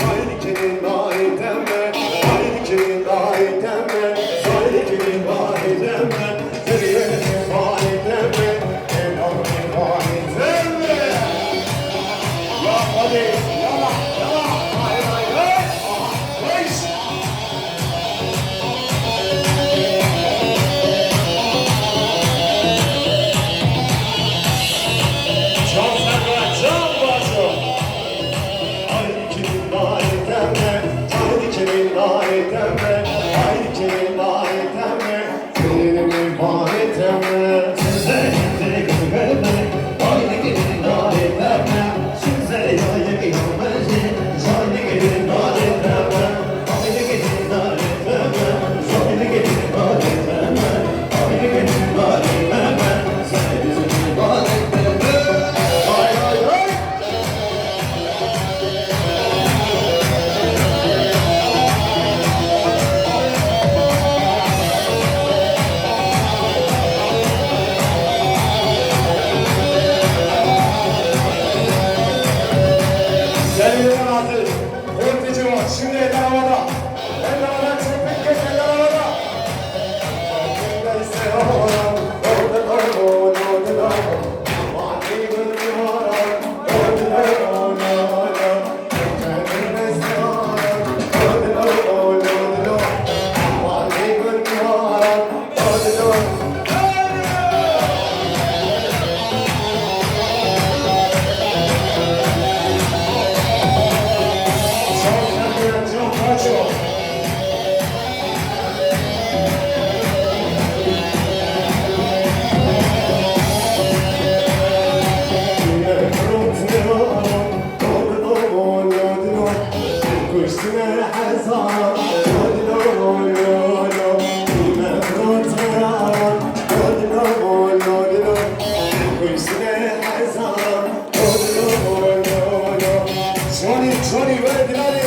Hayır kenin, hayır deme, hayır kenin, hayır deme. Johnny, Johnny, where did I